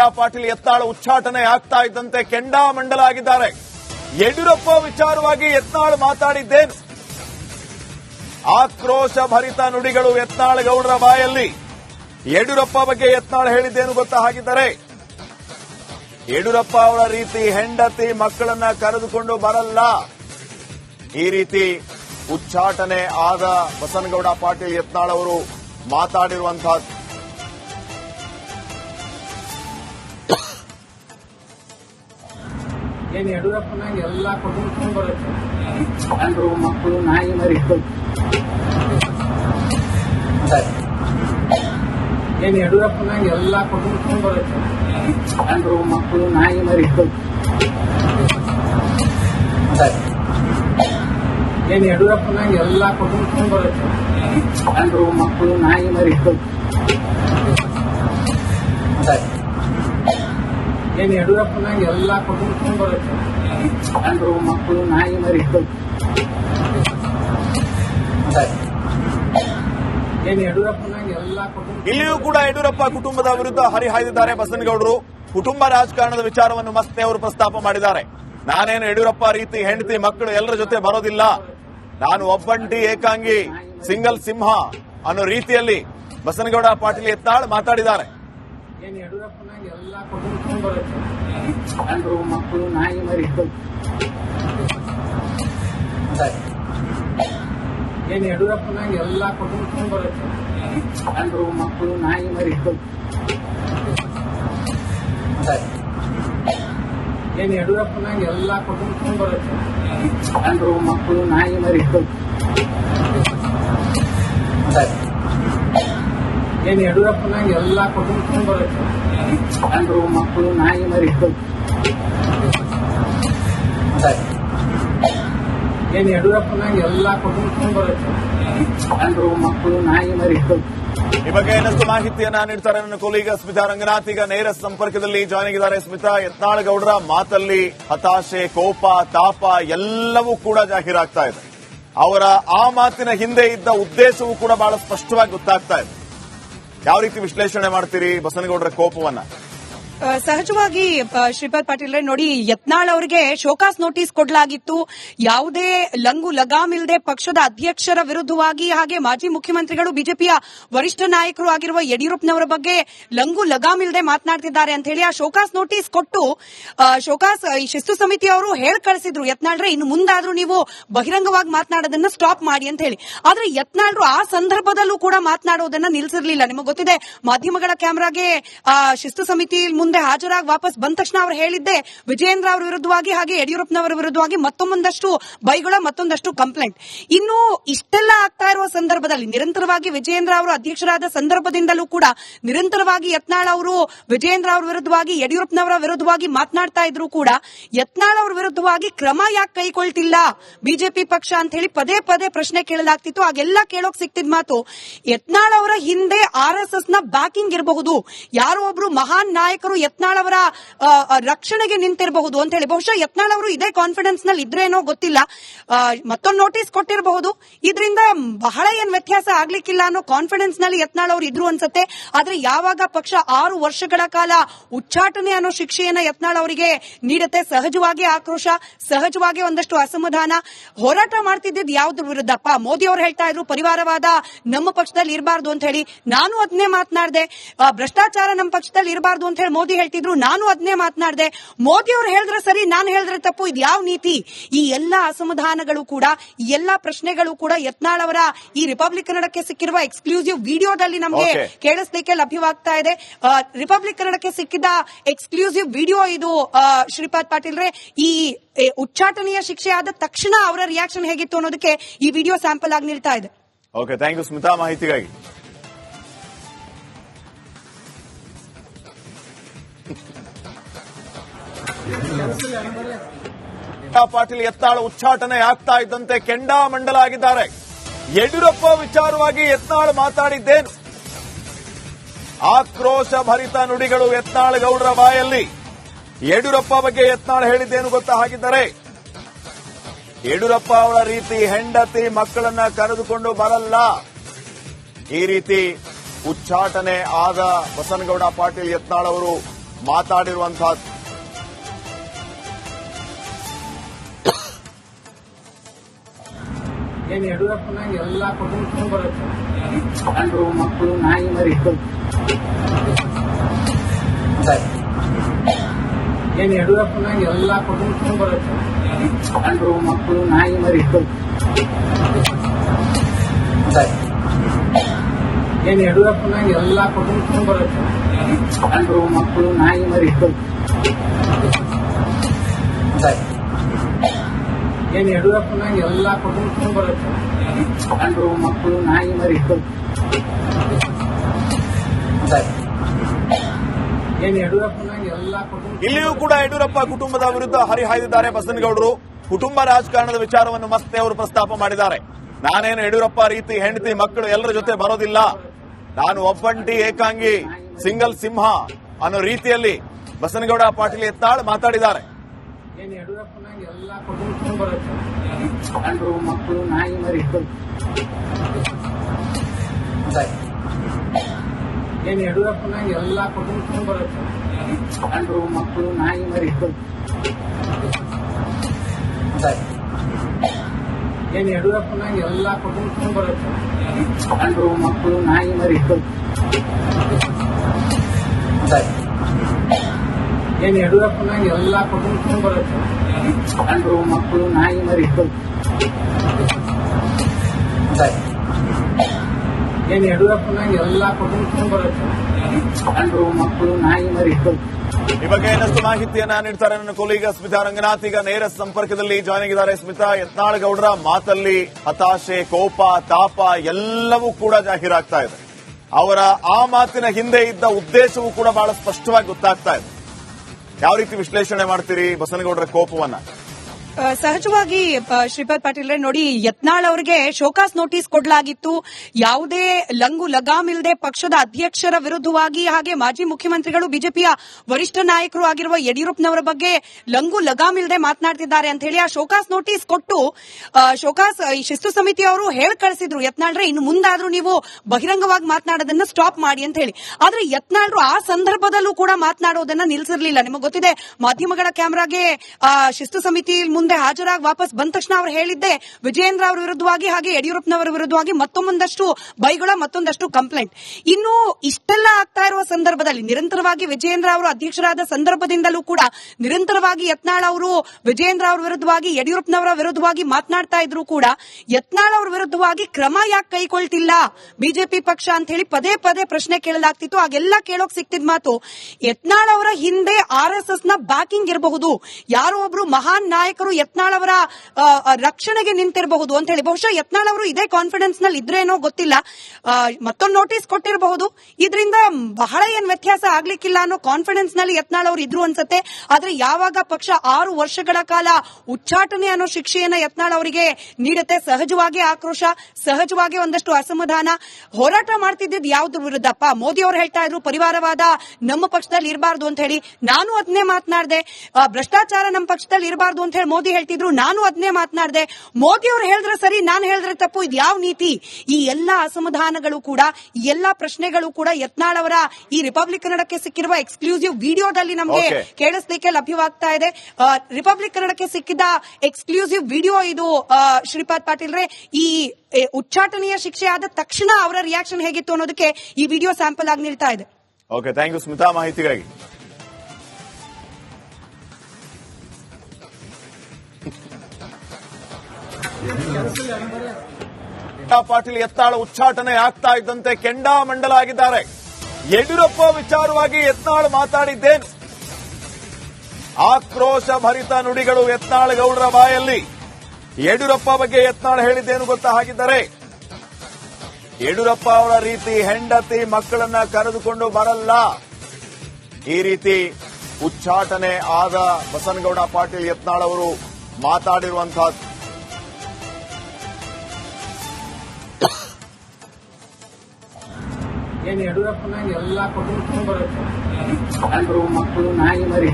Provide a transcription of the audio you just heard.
ಪಾಟೀಲ್ ಯತ್ನಾಳ್ ಉಚ್ಚಾಟನೆ ಆಗ್ತಾ ಇದ್ದಂತೆ ಕೆಂಡಾಮಂಡಲಾಗಿದ್ದಾರೆ ಯಡಿಯೂರಪ್ಪ ವಿಚಾರವಾಗಿ ಯತ್ನಾಳ್ ಮಾತಾಡಿದ್ದೇನು? ಆಕ್ರೋಶ ಭರಿತ ನುಡಿಗಳು ಯತ್ನಾಳ್ ಗೌಡರ ಬಾಯಲ್ಲಿ. ಯಡಿಯೂರಪ್ಪ ಬಗ್ಗೆ ಯತ್ನಾಳ್ ಹೇಳಿದ್ದೇನು ಗೊತ್ತಾ ಹಾಗಿದ್ದಾರೆ? ಯಡಿಯೂರಪ್ಪ ಅವರ ರೀತಿ ಹೆಂಡತಿ ಮಕ್ಕಳನ್ನ ಕರೆದುಕೊಂಡು ಬರಲ್ಲ. ಈ ರೀತಿ ಉಚ್ಚಾಟನೆ ಆದ ಬಸನಗೌಡ ಪಾಟೀಲ್ ಯತ್ನಾಳ್ ಅವರು ಮಾತಾಡಿರುವಂತಹ ಏನ್ ಯಡಿಯೂರಪ್ಪನಾಗ ಎಲ್ಲಾ ಕುಟುಂಬ ಬರುತ್ತೆ ಮಕ್ಕಳು ನಾಯಿ ಮರಿ ಏನ್ ಯಡಿಯೂರಪ್ಪನಾಗ ಎಲ್ಲಾ ಕುಟುಂಬ ಬರುತ್ತೆ ಮಕ್ಕಳು ನಾಯಿ ಮರಿ ಏನ್ ಯಡಿಯೂರಪ್ಪನಾಗ ಎಲ್ಲಾ ಕುಟುಂಬ ಬರುತ್ತೆ ಮಕ್ಕಳು ನಾಯಿ ಮರಿ ಏನ್ ಯಡಿಯೂರಪ್ಪನಾಗ ಎಲ್ಲಾ ಗಂಡ್ರು ಮಕ್ಕಳು ನಾಯಿ ಮರಿ ಸರಿ ಏನ್ ಯಡಿಯೂರಪ್ಪನಾಗ ಎಲ್ಲಾ ಕುಟುಂಬ ಇಲ್ಲಿಯೂ ಕೂಡ ಯಡಿಯೂರಪ್ಪ ಕುಟುಂಬದ ವಿರುದ್ಧ ಹರಿಹಾಯ್ದಿದ್ದಾರೆ ಬಸನಗೌಡರು. ಕುಟುಂಬ ರಾಜಕಾರಣದ ವಿಚಾರವನ್ನು ಮತ್ತೆ ಅವರು ಪ್ರಸ್ತಾಪ ಮಾಡಿದ್ದಾರೆ. ನಾನೇನು ಯಡಿಯೂರಪ್ಪ ರೀತಿ ಹೆಂಡತಿ ಮಕ್ಕಳು ಎಲ್ಲರ ಜೊತೆ ಬರೋದಿಲ್ಲ. ನಾನು ಒಬ್ಬಂಟಿ ಏಕಾಂಗಿ ಸಿಂಗಲ್ ಸಿಂಹ ಅನ್ನೋ ರೀತಿಯಲ್ಲಿ ಬಸನಗೌಡ ಪಾಟೀಲ್ ಎತ್ತಾಳ್ ಮಾತಾಡಿದ್ದಾರೆ. ಏನ್ ಯಡಿಯೂರಪ್ಪನಾಗ ಎಲ್ಲಾ ಕುಟುಂಬ ಬರುತ್ತೆ. ಗಂಡ್ರು ಮಕ್ಕಳು ನಾಯಿ ಮರಿ ಏನ್ ಯಡಿಯೂರಪ್ಪನಾಗ ಎಲ್ಲಾ ಕುಟುಂಬ ಬರುತ್ತೆ. ಗಂಡ್ರು ಮಕ್ಕಳು ನಾಯಿ ಮರಿ ಏನ್ ಯಡಿಯೂರಪ್ಪನಾಗ ಎಲ್ಲಾ ಕುಟುಂಬ ಬರುತ್ತೆ. ಗಂಡ್ರು ಮಕ್ಕಳು ನಾಯಿ ಮರಿ ಏನ್ ಯಡಿಯೂರಪ್ಪನಾಗ ಎಲ್ಲ ಬರುತ್ತೆ ಗಂಡ್ರು ಮಕ್ಕಳು, ನಾಯಿ ಮರಿ ಏನು ಯಡಿಯೂರಪ್ಪನಾಗ ಎಲ್ಲ ಬರುತ್ತೆ ಗಂಡ್ರು ಮಕ್ಕಳು, ನಾಯಿ ಮರಿ ಈ ಬಗ್ಗೆ ಇನ್ನಷ್ಟು ಮಾಹಿತಿಯನ್ನ ನೀಡ್ತಾರೆ ನನ್ನ ಕೊಲೀಗ ಸ್ಮಿತಾ ರಂಗನಾಥ್. ಈಗ ನೇರ ಸಂಪರ್ಕದಲ್ಲಿ ಜಾಯ್ನ್ ಆಗಿದ್ದಾರೆ ಸ್ಮಿತಾ. ಯತ್ನಾಳ್ ಗೌಡರ ಮಾತಲ್ಲಿ ಹತಾಶೆ, ಕೋಪ, ತಾಪ ಎಲ್ಲವೂ ಕೂಡ ಜಾಹೀರಾಗ್ತಾ ಇದೆ. ಅವರ ಆ ಮಾತಿನ ಹಿಂದೆ ಇದ್ದ ಉದ್ದೇಶವೂ ಕೂಡ ಬಹಳ ಸ್ಪಷ್ಟವಾಗಿ ಗೊತ್ತಾಗ್ತಾ ಇದೆ. ಯಾವ ರೀತಿ ವಿಶ್ಲೇಷಣೆ ಮಾಡ್ತೀರಿ ಬಸನಗೌಡರ ಕೋಪವನ್ನ? ಸಹಜವಾಗಿ ಶ್ರೀಪಾದ್ ಪಾಟೀಲ್ ನೋಡಿ, ಯತ್ನಾಳ್ ಅವರಿಗೆ ಶೋಕಾಸ್ ನೋಟಿಸ್ ಕೊಡಲಾಗಿತ್ತು. ಯಾವುದೇ ಲಂಗು ಲಗಾಮ್ ಇಲ್ಲದೆ ಪಕ್ಷದ ಅಧ್ಯಕ್ಷರ ವಿರುದ್ಧವಾಗಿ, ಹಾಗೆ ಮಾಜಿ ಮುಖ್ಯಮಂತ್ರಿಗಳು, ಬಿಜೆಪಿಯ ವರಿಷ್ಠ ನಾಯಕರು ಆಗಿರುವ ಯಡಿಯೂರಪ್ಪನವರ ಬಗ್ಗೆ ಲಂಗು ಲಗಾಮ್ ಇಲ್ಲದೆ ಮಾತನಾಡ್ತಿದ್ದಾರೆ ಅಂತ ಹೇಳಿ ಆ ಶೋಕಾಸ್ ನೋಟಿಸ್ ಕೊಟ್ಟು ಶೋಕಾಸ್ ಶಿಸ್ತು ಸಮಿತಿಯವರು ಹೇಳ್ ಕಳಿಸಿದ್ರು. ಯತ್ನಾಳ್ರೆ, ಇನ್ನು ಮುಂದಾದ್ರೂ ನೀವು ಬಹಿರಂಗವಾಗಿ ಮಾತನಾಡೋದನ್ನ ಸ್ಟಾಪ್ ಮಾಡಿ ಅಂತ ಹೇಳಿ. ಆದ್ರೆ ಯತ್ನಾಳ್ರು ಆ ಸಂದರ್ಭದಲ್ಲೂ ಕೂಡ ಮಾತನಾಡೋದನ್ನ ನಿಲ್ಸಿರ್ಲಿಲ್ಲ. ನಿಮಗೆ ಗೊತ್ತಿದೆ, ಮಾಧ್ಯಮಗಳ ಕ್ಯಾಮೆರಾಗೆ ಶಿಸ್ತು ಸಮಿತಿ ಮುಂದೆ ಹಾಜರಾಗಿ ವಾಪಸ್ ಬಂದ ತಕ್ಷಣ ಅವರು ಹೇಳಿದ್ದೆ, ವಿಜಯೇಂದ್ರ ಅವರ ವಿರುದ್ಧವಾಗಿ ಹಾಗೆ ಯಡಿಯೂರಪ್ಪನವರ ವಿರುದ್ಧವಾಗಿ ಮತ್ತೊಂದಷ್ಟು ಬೈಗಳ, ಮತ್ತೊಂದಷ್ಟು ಕಂಪ್ಲೇಂಟ್ ಇನ್ನು ಇಷ್ಟೆಲ್ಲ ಆಗ್ತಾ ಇರುವ ಸಂದರ್ಭದಲ್ಲಿ ನಿರಂತರವಾಗಿ ವಿಜಯೇಂದ್ರ ಅವರು ಅಧ್ಯಕ್ಷರಾದ ಸಂದರ್ಭದಿಂದಲೂ ಕೂಡ ನಿರಂತರವಾಗಿ ಯತ್ನಾಳ್ ಅವರು, ವಿಜಯೇಂದ್ರ ಅವರ ವಿರುದ್ಧವಾಗಿ, ಯಡಿಯೂರಪ್ಪನವರ ವಿರುದ್ಧವಾಗಿ ಮಾತನಾಡ್ತಾ ಇದ್ರು ಕೂಡ ಯತ್ನಾಳ್ ಅವರ ವಿರುದ್ಧವಾಗಿ ಕ್ರಮ ಯಾಕೆ ಕೈಗೊಳ್ತಿಲ್ಲ? ಬಿಜೆಪಿ ಪಕ್ಷ ಅಂತ ಹೇಳಿ ಪದೇ ಪದೇ ಪ್ರಶ್ನೆ ಕೇಳಲಾಗ್ತಿತ್ತು. ಹಾಗೆಲ್ಲ ಕೇಳೋಕ್ ಸಿಕ್ತಿದ್ ಮಾತು ಯತ್ನಾಳ್ ಅವರ ಹಿಂದೆ ಆರ್ ಎಸ್ ಎಸ್ನ ಬ್ಯಾಕಿಂಗ್ ಇರಬಹುದು. ಯಾರೋ ಒಬ್ರು ಮಹಾನ್ ನಾಯಕರು ಯತ್ನಾಳ್ ಅವರ ರಕ್ಷಣೆಗೆ ನಿಂತಿರಬಹುದು ಅಂತ ಹೇಳಿ. ಬಹುಶಃ ಯತ್ನಾಳ್ ಅವರು ಇದೇ ಕಾನ್ಫಿಡೆನ್ಸ್ನಲ್ಲಿ ಇದ್ರೇನೋ ಗೊತ್ತಿಲ್ಲ. ಮತ್ತೊಂದು ನೋಟಿಸ್ ಕೊಟ್ಟಿರಬಹುದು. ಇದರಿಂದ ಬಹಳ ಏನ್ ವ್ಯತ್ಯಾಸ ಆಗ್ಲಿಕ್ಕಿಲ್ಲ ಅನ್ನೋ ಕಾನ್ಫಿಡೆನ್ಸ್ನಲ್ಲಿ ಯತ್ನಾಳ್ ಅವರು ಇದ್ರು ಅನ್ಸುತ್ತೆ. ಆದ್ರೆ ಯಾವಾಗ ಪಕ್ಷ ಆರು ವರ್ಷಗಳ ಕಾಲ ಉಚ್ಚಾಟನೆ ಅನ್ನೋ ಶಿಕ್ಷೆಯನ್ನ ಯತ್ನಾಳ್ ಅವರಿಗೆ ನೀಡುತ್ತೆ, ಸಹಜವಾಗಿ ಆಕ್ರೋಶ, ಸಹಜವಾಗಿ ಒಂದಷ್ಟು ಅಸಮಾಧಾನ. ಹೋರಾಟ ಮಾಡ್ತಿದ್ದಿದ್ ಯಾವ್ದ್ರ ವಿರುದ್ಧಪ್ಪ? ಮೋದಿ ಅವರು ಹೇಳ್ತಾ ಇದ್ರು, ಪರಿವಾರವಾದ ನಮ್ಮ ಪಕ್ಷದಲ್ಲಿ ಇರಬಾರ್ದು ಅಂತ ಹೇಳಿ. ನಾನು ಅದನ್ನೇ ಮಾತನಾಡಿದೆ. ಭ್ರಷ್ಟಾಚಾರ ನಮ್ಮ ಪಕ್ಷದಲ್ಲಿ ಇರಬಾರ್ದು ಅಂತ ಹೇಳಿ ಮೋದಿ ಹೇಳ್ತಿದ್ರು ನಾನು ಅದನ್ನೇ ಮಾತನಾಡಿದೆ. ಮೋದಿ ಅವರು ಹೇಳಿದ್ರೆ ಸರಿ ನಾನು ಹೇಳಿದ್ರೆ ತಪ್ಪು ಇದು ಯಾವ ನೀತಿ? ಈ ಎಲ್ಲಾ ಅಸಮಾಧಾನಗಳು ಕೂಡ ಈ ಎಲ್ಲಾ ಪ್ರಶ್ನೆಗಳು ಕೂಡ ಯತ್ನಾಳ್ ಅವರ ಈ ರಿಪಬ್ಲಿಕ್ ಕನ್ನಡಕ್ಕೆ ಸಿಕ್ಕಿರುವ ಎಕ್ಸ್ಕ್ಲೂಸಿವ್ ವಿಡಿಯೋದಲ್ಲಿ ನಮಗೆ. ಕೇಳಿಸ್ಲಿಕ್ಕೆ ಲಭ್ಯವಾಗ್ತಾ ಇದೆ. ರಿಪಬ್ಲಿಕ್ ಕನ್ನಡಕ್ಕೆ ಸಿಕ್ಕಿದ ಎಕ್ಸ್ಕ್ಲೂಸಿವ್ ವಿಡಿಯೋ ಇದು ಶ್ರೀಪಾದ್ ಪಾಟೀಲ್ರೆ ಈ ಎ, ಉಚ್ಚಾಟನೆಯ ಶಿಕ್ಷೆ ಆದ ತಕ್ಷಣ ಅವರ ರಿಯಾಕ್ಷನ್ ಹೇಗಿತ್ತು ಅನ್ನೋದಕ್ಕೆ ಈ ವಿಡಿಯೋ ಸ್ಯಾಂಪಲ್ ಆಗಿ ನಿಲ್ತಾ ಇದೆ. ಓಕೆ ಥ್ಯಾಂಕ್ ಯು ಸ್ಮಿತಾ ಮಾಹಿತಿಗಾಗಿ. ಪಾಟೀಲ್ ಎತ್ನಾಳ ಉಚ್ಚಾಟನೆ ಆಗ್ತಾ ಇದ್ದಂತೆ ಕೆಂಡಾಮಂಡಲಾಗಿದ್ದಾರೆ ಯಡಿಯೂರಪ್ಪ ವಿಚಾರವಾಗಿ ಯತ್ನಾಳ್ ಮಾತಾಡಿದ್ದೇನು? ಆಕ್ರೋಶ ಭರಿತ ನುಡಿಗಳು ಯತ್ನಾಳ್ ಗೌಡರ ಬಾಯಲ್ಲಿ. ಯಡಿಯೂರಪ್ಪ ಬಗ್ಗೆ ಯತ್ನಾಳ್ ಹೇಳಿದ್ದೇನು ಗೊತ್ತಾ? ಹಾಗಿದ್ದಾರೆ ಯಡಿಯೂರಪ್ಪ ಅವರ ರೀತಿ ಹೆಂಡತಿ ಮಕ್ಕಳನ್ನ ಕರೆದುಕೊಂಡು ಬರಲ್ಲ. ಈ ರೀತಿ ಉಚ್ಚಾಟನೆ ಆದ ಬಸನಗೌಡ ಪಾಟೀಲ್ ಯತ್ನಾಳ್ ಅವರು ಮಾತಾಡಿರುವಂತಹ ಏನ್ ಯಡಿಯೂರಪ್ಪನಾಗ ಎಲ್ಲ ಕುಟುಂಬ ಬರುತ್ತೆ. ಗಂಡ್ರು ಮಕ್ಕಳು, ನಾಯಿ ಮರಿ ಇಟ್ಕೊಂಡು ಏನ್ ಯಡಿಯೂರಪ್ಪನಾಗ ಎಲ್ಲ ಕುಟುಂಬ ಬರುತ್ತೆ. ಗಂಡ್ರು ಮಕ್ಕಳು, ನಾಯಿ ಮರಿ ಇಟ್ಕೊಂಡು ಏನ್ ಯಡಿಯೂರಪ್ಪನಾಗ ಎಲ್ಲ ಕುಟುಂಬ ಬರುತ್ತೆ. ಗಂಡ್ರು ಮಕ್ಕಳು, ನಾಯಿ ಮರಿ ಇಟ್ಕೊಂಡು ಏನ್ ಯಡಿಯೂರಪ್ಪನಾಗ ಎಲ್ಲಾ ಕುಟುಂಬ ತುಂಬ ಬರುತ್ತೆ. ಗಂಡ್ರು ಮಕ್ಕಳು ನಾಯಿ ಮರಿ ಇಟ್ಕೊಂಡು ಏನ್ ಯಡಿಯೂರಪ್ಪನಾಗ ಎಲ್ಲಾ ಕುಟುಂಬ ಇಲ್ಲಿಯೂ ಕೂಡ ಯಡಿಯೂರಪ್ಪ ಕುಟುಂಬದ ವಿರುದ್ಧ ಹರಿಹಾಯ್ದಿದ್ದಾರೆ ಬಸನಗೌಡರು. ಕುಟುಂಬ ರಾಜಕಾರಣದ ವಿಚಾರವನ್ನು ಮತ್ತೆ ಅವರು ಪ್ರಸ್ತಾಪ ಮಾಡಿದ್ದಾರೆ. ನಾನೇನು ಯಡಿಯೂರಪ್ಪ ರೀತಿ ಹೆಂಡತಿ ಮಕ್ಕಳು ಎಲ್ಲರ ಜೊತೆ ಬರೋದಿಲ್ಲ. ನಾನು ಒಬ್ಬಂಟಿ ಏಕಾಂಗಿ ಸಿಂಗಲ್ ಸಿಂಹ ಅನ್ನೋ ರೀತಿಯಲ್ಲಿ ಬಸನಗೌಡ ಪಾಟೀಲ್ ಎತ್ತಾಳ್ ಮಾತಾಡಿದ್ದಾರೆ. ಗಂಡ್ರು ಮಕ್ಕಳು ನಾಯಿ ಮರಿ ಇಟ್ಕೊಂಡು ಏನ್ ಯಡಿಯೂರಪ್ಪನ ಎಲ್ಲ ಕುಟುಂಬ ತುಂಬ ಬರುತ್ತೆ ಮಕ್ಕಳು ನಾಯಿ ಮರಿ ಇಟ್ಕೊಂಡು ಏನ್ ಯಡಿಯೂರಪ್ಪನ ಎಲ್ಲ ಕುಟುಂಬ ತುಂಬ ಬರುತ್ತೆ ಮಕ್ಕಳು ನಾಯಿ ಮರಿ ಇಟ್ಕೊಂಡು ಏನ್ ಯಡಿಯೂರಪ್ಪನಾಗ ಎಲ್ಲ ಕುಟುಂಬ ಬರುತ್ತೆ. ಗಂಡ್ರು ಮಕ್ಕಳು, ನಾಯಿ ಮರಿ ಇಟ್ಕೊಂಡು ಏನ್ ಯಡಿಯೂರಪ್ಪನಾಗ ಎಲ್ಲ ಕುಟುಂಬ ಬರುತ್ತೆ. ಗಂಡ್ರು ಮಕ್ಕಳು, ನಾಯಿ ಮರಿ ಈ ಬಗ್ಗೆ ಇನ್ನಷ್ಟು ಮಾಹಿತಿಯನ್ನ ನೀಡ್ತಾರೆ ನನ್ನ ಕೊಲೀಗ ಸ್ಮಿತಾ ರಂಗನಾಥ್. ಈಗ ನೇರ ಸಂಪರ್ಕದಲ್ಲಿ ಜಾಯ್ನ್ ಆಗಿದ್ದಾರೆ ಸ್ಮಿತಾ, ಯತ್ನಾಳ್ ಗೌಡರ, ಮಾತಲ್ಲಿ ಹತಾಶೆ, ಕೋಪ, ತಾಪ ಎಲ್ಲವೂ ಕೂಡ ಜಾಹೀರಾಗ್ತಾ ಇದೆ. ಅವರ ಆ ಮಾತಿನ ಹಿಂದೆ ಇದ್ದ ಉದ್ದೇಶವೂ ಕೂಡ ಬಹಳ ಸ್ಪಷ್ಟವಾಗಿ ಗೊತ್ತಾಗ್ತಾ ಇದೆ. ಯಾವ ರೀತಿ ವಿಶ್ಲೇಷಣೆ ಮಾಡ್ತೀರಿ ಬಸನಗೌಡರ ಕೋಪವನ್ನ? ಸಹಜವಾಗಿ ಶ್ರೀಪಾದ್ ಪಾಟೀಲ್ ನೋಡಿ, ಯತ್ನಾಳ್ ಅವರಿಗೆ ಶೋಕಾಸ್ ನೋಟಿಸ್ ಕೊಡಲಾಗಿತ್ತು. ಯಾವುದೇ ಲಂಗು ಲಗಾಮ್ ಪಕ್ಷದ ಅಧ್ಯಕ್ಷರ ವಿರುದ್ಧವಾಗಿ ಹಾಗೆ ಮಾಜಿ ಮುಖ್ಯಮಂತ್ರಿಗಳು ಬಿಜೆಪಿಯ ವರಿಷ್ಠ ನಾಯಕರು ಆಗಿರುವ ಯಡಿಯೂರಪ್ಪನವರ ಬಗ್ಗೆ ಲಂಗು ಲಗಾಮ್ ಇಲ್ಲದೆ ಮಾತನಾಡ್ತಿದ್ದಾರೆ ಅಂತ ಹೇಳಿ ಆ ಶೋಕಾಸ್ ನೋಟಿಸ್ ಕೊಟ್ಟು ಶೋಕಾಸ್ ಶಿಸ್ತು ಸಮಿತಿಯವರು ಹೇಳಿ ಕಳಿಸಿದ್ರು. ಯತ್ನಾಳ್ರೆ ಇನ್ನು ಮುಂದಾದ್ರೂ ನೀವು ಬಹಿರಂಗವಾಗಿ ಮಾತನಾಡೋದನ್ನ ಸ್ಟಾಪ್ ಮಾಡಿ ಅಂತ ಹೇಳಿ. ಆದ್ರೆ ಯತ್ನಾಳ್ರು ಆ ಸಂದರ್ಭದಲ್ಲೂ ಕೂಡ ಮಾತನಾಡೋದನ್ನ ನಿಲ್ಲಿಸಿರ್ಲಿಲ್ಲ ನಿಮಗೆ ಗೊತ್ತಿದೆ, ಮಾಧ್ಯಮಗಳ ಕ್ಯಾಮರಾಗೆ ಶಿಸ್ತು ಸಮಿತಿ ಮುಂದೆ ಹಾಜರಾಗಿ ವಾಪಸ್ ಬಂದ ತಕ್ಷಣ ಅವರು ಹೇಳಿದ್ದೆ, ವಿಜಯೇಂದ್ರ ಅವರ ವಿರುದ್ಧವಾಗಿ ಹಾಗೆ ಯಡಿಯೂರಪ್ಪನವರ ವಿರುದ್ಧವಾಗಿ ಮತ್ತೊಂದಷ್ಟು ಬೈಗಳ, ಮತ್ತೊಂದಷ್ಟು ಕಂಪ್ಲೇಂಟ್ ಇನ್ನು ಇಷ್ಟೆಲ್ಲ ಆಗ್ತಾ ಇರುವ ಸಂದರ್ಭದಲ್ಲಿ ನಿರಂತರವಾಗಿ ವಿಜಯೇಂದ್ರ ಅವರು ಅಧ್ಯಕ್ಷರಾದ ಸಂದರ್ಭದಿಂದಲೂ ಕೂಡ ನಿರಂತರವಾಗಿ ಯತ್ನಾಳ್ ಅವರು, ವಿಜಯೇಂದ್ರ ಅವರ ವಿರುದ್ಧವಾಗಿ, ಯಡಿಯೂರಪ್ಪನವರ ವಿರುದ್ಧವಾಗಿ ಮಾತನಾಡ್ತಾ ಇದ್ರು ಕೂಡ ಯತ್ನಾಳ್ ಅವರ ವಿರುದ್ಧವಾಗಿ ಕ್ರಮ ಯಾಕೆ ಕೈಗೊಳ್ತಿಲ್ಲ? ಬಿಜೆಪಿ ಪಕ್ಷ ಅಂತ ಹೇಳಿ ಪದೇ ಪದೇ ಪ್ರಶ್ನೆ ಕೇಳಲಾಗ್ತಿತ್ತು. ಆಗೆಲ್ಲ ಕೇಳೋಕ್ ಸಿಕ್ತಿದ್ ಮಾತು ಯತ್ನಾಳ್ ಅವರ ಹಿಂದೆ ಆರ್ ಎಸ್ ಎಸ್ನ ಬ್ಯಾಕಿಂಗ್ ಇರಬಹುದು. ಯಾರೋ ಒಬ್ರು ಮಹಾನ್ ನಾಯಕರು ಯತ್ನಾಳ್ ಅವರ ರಕ್ಷಣೆಗೆ ನಿಂತಿರಬಹುದು ಅಂತ ಹೇಳಿ. ಬಹುಶಃ ಯತ್ನಾಳ್ ಅವರು ಇದೇ ಕಾನ್ಫಿಡೆನ್ಸ್ನಲ್ಲಿ ಇದ್ರೇನೋ ಗೊತ್ತಿಲ್ಲ. ಮತ್ತೊಂದು ನೋಟಿಸ್ ಕೊಟ್ಟಿರಬಹುದು. ಇದರಿಂದ ಬಹಳ ಏನ್ ವ್ಯತ್ಯಾಸ ಆಗ್ಲಿಕ್ಕಿಲ್ಲ ಅನ್ನೋ ಕಾನ್ಫಿಡೆನ್ಸ್ನಲ್ಲಿ ಯತ್ನಾಳ್ ಅವರು ಇದ್ರು ಅನ್ಸುತ್ತೆ. ಆದ್ರೆ ಯಾವಾಗ ಪಕ್ಷ ಆರು ವರ್ಷಗಳ ಕಾಲ ಉಚ್ಚಾಟನೆ ಅನ್ನೋ ಶಿಕ್ಷೆಯನ್ನ ಯತ್ನಾಳ್ ಅವರಿಗೆ ನೀಡುತ್ತೆ, ಸಹಜವಾಗಿ ಆಕ್ರೋಶ, ಸಹಜವಾಗಿ ಒಂದಷ್ಟು ಅಸಮಾಧಾನ. ಹೋರಾಟ ಮಾಡ್ತಿದ್ದಿದ್ ಯಾವ್ದ್ರ ವಿರುದ್ಧಪ್ಪ? ಮೋದಿ ಅವರು ಹೇಳ್ತಾ ಇದ್ರು, ಪರಿವಾರವಾದ ನಮ್ಮ ಪಕ್ಷದಲ್ಲಿ ಇರಬಾರ್ದು ಅಂತ ಹೇಳಿ. ನಾನು ಅದನ್ನೇ ಮಾತನಾಡಿದೆ. ಭ್ರಷ್ಟಾಚಾರ ನಮ್ಮ ಪಕ್ಷದಲ್ಲಿ ಇರಬಾರ್ದು ಅಂತ ಹೇಳಿ ಮೋದಿ ಹೇಳ್ತಿದ್ರು ನಾನು ಅದನ್ನೇ ಮಾತನಾಡಿದೆ. ಮೋದಿ ಅವರು ಹೇಳಿದ್ರೆ ಸರಿ ನಾನು ಹೇಳಿದ್ರೆ ತಪ್ಪು ಇದು ಯಾವ ನೀತಿ? ಈ ಎಲ್ಲಾ ಅಸಮಾಧಾನಗಳು ಕೂಡ ಈ ಎಲ್ಲಾ ಪ್ರಶ್ನೆಗಳು ಕೂಡ ಯತ್ನಾಳ್ ಅವರ ಈ ರಿಪಬ್ಲಿಕ್ ಕನ್ನಡಕ್ಕೆ ಸಿಕ್ಕಿರುವ ಎಕ್ಸ್ಕ್ಲೂಸಿವ್ ವಿಡಿಯೋದಲ್ಲಿ ನಮಗೆ. ಕೇಳಿಸ್ಲಿಕ್ಕೆ ಲಭ್ಯವಾಗ್ತಾ ಇದೆ. ರಿಪಬ್ಲಿಕ್ ಕನ್ನಡಕ್ಕೆ ಸಿಕ್ಕಿದ ಎಕ್ಸ್ಕ್ಲೂಸಿವ್ ವಿಡಿಯೋ ಇದು ಶ್ರೀಪಾದ್ ಪಾಟೀಲ್ ರೇ ಈ ಉಚ್ಚಾಟನೆಯ ಶಿಕ್ಷೆ ಆದ ತಕ್ಷಣ ಅವರ ರಿಯಾಕ್ಷನ್ ಹೇಗಿತ್ತು ಅನ್ನೋದಕ್ಕೆ ಈ ವಿಡಿಯೋ ಸ್ಯಾಂಪಲ್ ಆಗಿ ನಿಲ್ತಾ ಇದೆ. ಓಕೆ ಥ್ಯಾಂಕ್ ಯು ಸ್ಮಿತಾ ಮಾಹಿತಿಗಾಗಿ. ಪಾಟೀಲ್ ಎತ್ತಾಳ ಉಚ್ಚಾಟನೆ ಆಗ್ತಾ ಇದ್ದಂತೆ ಕೆಂಡಾಮಂಡಲಾಗಿದ್ದಾರೆ ಯಡಿಯೂರಪ್ಪ ವಿಚಾರವಾಗಿ ಯತ್ನಾಳ್ ಮಾತಾಡಿದ್ದೇನು. ಆಕ್ರೋಶ ಭರಿತ ನುಡಿಗಳು ಯತ್ನಾಳ್ ಗೌಡರ ಬಾಯಲ್ಲಿ. ಯಡಿಯೂರಪ್ಪ ಬಗ್ಗೆ ಯತ್ನಾಳ್ ಹೇಳಿದ್ದೇನು ಗೊತ್ತಾ ಹಾಗಿದ್ದಾರೆ, ಯಡಿಯೂರಪ್ಪ ಅವರ ರೀತಿ ಹೆಂಡತಿ ಮಕ್ಕಳನ್ನ ಕರೆದುಕೊಂಡು ಬರಲ್ಲ. ಈ ರೀತಿ ಉಚ್ಚಾಟನೆ ಆದ ಬಸನಗೌಡ ಪಾಟೀಲ್ ಯತ್ನಾಳ್ ಅವರು ಮಾತಾಡಿರುವಂತಹ ಏನ್ ಯಡಿಯೂರಪ್ಪನಾಗ ಎಲ್ಲಾ ಕೊಟ್ಟು ತುಂಬ ಬರುತ್ತೆ. ಗಂಡ್ರು ಮಕ್ಕಳು ನಾಯಿ ಮರಿ